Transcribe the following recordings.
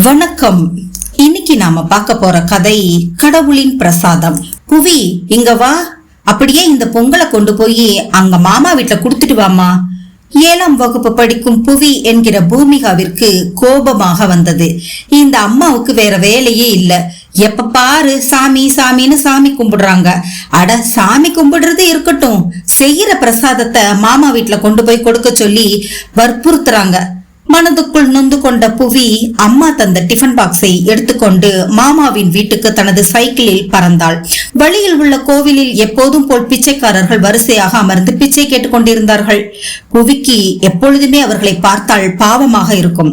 வணக்கம். இன்னைக்கு நாம பார்க்க போற கதை கடவுளின் பிரசாதம். புவி இங்க வா. அப்படியே இந்த பொங்கலை கொண்டு போய் அங்க மாமா வீட்டுல கொடுத்துட்டு வாமா ஏழாம் வகுப்பு படிக்கும் புவி என்கிற பூமிகாவிற்கு கோபமாக வந்தது. இந்த அம்மாவுக்கு வேற வேலையே இல்ல. எப்ப பாரு சாமி சாமின்னு சாமி கும்பிடுறாங்க. அட சாமி கும்பிடுறது இருக்கட்டும். செய்யற பிரசாதத்தை மாமா வீட்டுல கொண்டு போய் கொடுக்க சொல்லி வற்புறுத்துறாங்க. மனதுக்குள் நொந்து கொண்ட புவி அம்மா தந்த டிஃபன் பாக்ஸை எடுத்துக்கொண்டு மாமாவின் வீட்டுக்கு தனது சைக்கிளில் பறந்தாள். வழியில் உள்ள கோவிலில் எப்போதும் போல் பிச்சைக்காரர்கள் வரிசையாக அமர்ந்து பிச்சை கேட்டுக்கொண்டிருந்தார்கள் புவிக்கு எப்பொழுதுமே அவர்களை பார்த்தால் பாவமாக இருக்கும்.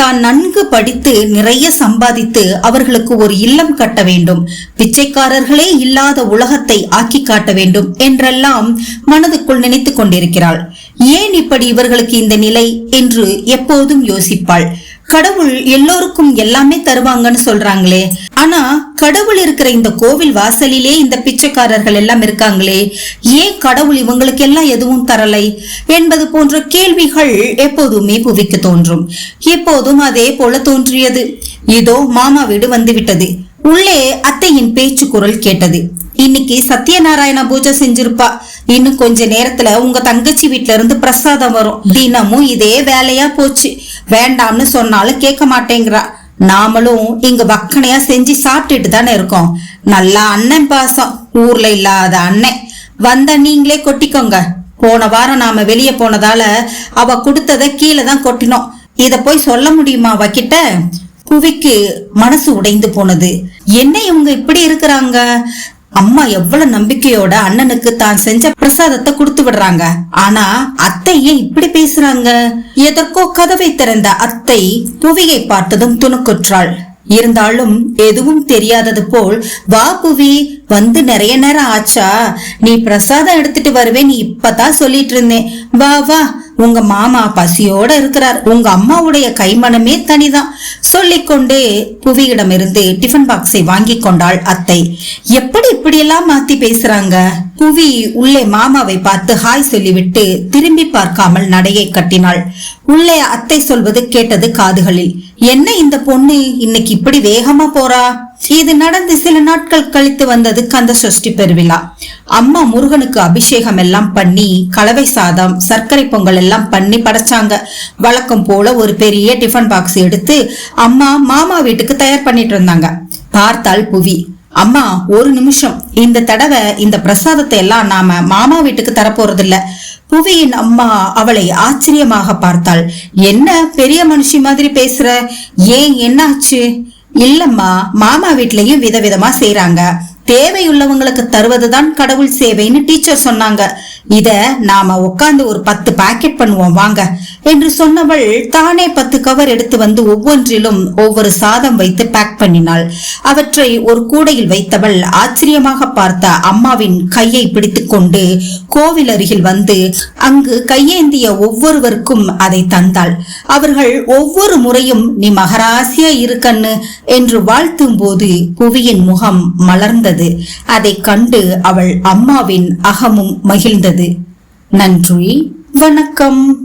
தான் நன்கு படித்து நிறைய சம்பாதித்து அவர்களுக்கு ஒரு இல்லம் கட்ட வேண்டும். பிச்சைக்காரர்களே இல்லாத உலகத்தை ஆக்கி காட்ட வேண்டும் என்றெல்லாம் மனதுக்குள் நினைத்துக் கொண்டிருக்கிறாள். ஏன் இப்படி இவர்களுக்கு இந்த நிலை என்று எப்போதும் யோசிப்பாள். கடவுள் எல்லோருக்கும் எல்லாமே தருவாங்கன்னு சொல்றாங்களே. ஆனா கடவுள் இருக்கிற இந்த கோவில் வாசலிலே இந்த பிச்சைக்காரர்கள் எல்லாம் இருக்காங்களே. ஏன் கடவுள் இவங்களுக்கு எல்லாம் எதுவும் தரலை என்பது போன்ற கேள்விகள் எப்போதுமே புவிக்கு தோன்றும். எப்போதும் அதே போல தோன்றியது. இதோ மாமா வீடு வந்துவிட்டது. உள்ளே அத்தையின் பேச்சு குரல் கேட்டது. இன்னைக்கு சத்யநாராயண பூஜை செஞ்சிருப்பா. இன்னும் கொஞ்ச நேரத்துல உங்க தங்கச்சி வீட்ல இருந்து பிரசாதம் வரும். தினமும் இதே வேலையா போச்சு. வேண்டாம்னு சொன்னாலும் கேட்க மாட்டேங்கிறா. நாமளும் இங்க வக்கனையா செஞ்சு சாப்பிட்டுட்டு தானே இருக்கோம். நல்லா அண்ணன் பாசம். ஊர்ல இல்லாத அண்ணன். வந்த நீங்களே கொட்டிக்கோங்க. போன வாரம் நாம வெளியே போனதால அவ கொடுத்தத கீழே தான் கொட்டினோம். இத போய் சொல்ல முடியுமா அவகிட்ட? புவிக்கு மனசு உடைந்து போனது. என்ன இவங்க இப்படி இருக்கிறாங்க? அம்மா எவ்வளவு நம்பிக்கையோட அண்ணனுக்கு தான் செஞ்ச பிரசாதத்தை கொடுத்து விடுறாங்க. ஆனா அத்தை ஏன் இப்படி பேசுறாங்க? எதற்கோ கதவை திறந்த அத்தை புவியை பார்த்ததும் துணுக்குற்றாள். இருந்தாலும் எதுவும் தெரியாதது போல் வா புவி வந்து நிறைய நேரம் ஆச்சா? நீ பிரசாதம் எடுத்துட்டு வருவேன் நீ இப்பதான் சொல்லிட்டு இருந்தேன் வா வா. உங்க மாமா பசியோட இருக்கிறார். உங்க அம்மாவுடைய கைமணமே தனிதான். சொல்லிக்கொண்டே புவியிடமிருந்து டிஃபன் பாக்ஸை வாங்கி கொண்டாள் அத்தை. எப்படி இப்படியெல்லாம் மாத்தி பேசுறாங்க? புவி உள்ளே மாமாவை பார்த்து ஹாய் சொல்லிவிட்டு திரும்பி பார்க்காமல் நடையை கட்டினாள். உள்ளே அத்தை சொல்வது கேட்டது காதுகளில். என்ன இந்த பொண்ணு? இன்னைக்கு இப்படி வேகமா போறா? இது நடந்து சில நாட்கள் கழித்து வந்தது கந்த சஷ்டி பெருவிழா. அம்மா முருகனுக்கு அபிஷேகம் எல்லாம் பண்ணி கலவை சாதம் சர்க்கரை பொங்கல் எல்லாம் பண்ணி படைச்சாங்க. வழக்கம் போல ஒரு பெரிய டிஃபன் பாக்ஸ் எடுத்து அம்மா மாமா வீட்டுக்கு தயார் பண்ணிட்டு இருந்தாங்க. பார்த்தாள் புவி. அம்மா ஒரு நிமிஷம். இந்த தடவை இந்த பிரசாதத்தை எல்லாம் நாம மாமா வீட்டுக்கு தரப்போறதில்ல. புவியின் அம்மா அவளை ஆச்சரியமாக பார்த்தாள். என்ன பெரிய மனுஷி மாதிரி பேசுற? ஏன் என்னாச்சு? இல்லம்மா மாமா வீட்லயும் விதவிதமா செய்யறாங்க தேவையுள்ளவங்களுக்கு தருவதுதான் கடவுள் சேவைன்னு டீச்சர் சொன்னாங்க. இத நாம உட்கார்ந்து ஒரு பத்து பாக்கெட் பண்ணுவோம் வாங்க. என்று சொன்னவள் தானே பத்து கவர் எடுத்து வந்து ஒவ்வொன்றிலும் ஒவ்வொரு சாதம் வைத்து பேக் பண்ணினாள். அவற்றை ஒரு கூடையில் வைத்தவள் ஆச்சரியமாக பார்த்த அம்மாவின் கையை பிடித்துக்கொண்டு கோவில் அருகில் வந்து அங்கு கையேந்திய ஒவ்வொருவருக்கும் அதை தந்தாள். அவர்கள் ஒவ்வொரு முறையும் நீ மகராசியா இருக்கன்னு என்று வாழ்த்தும் போது புவியின் முகம் மலர்ந்தது. அதைக் கண்டு அவள் அம்மாவின் அகமும் மகிழ்ந்தது. நன்றி. வணக்கம்.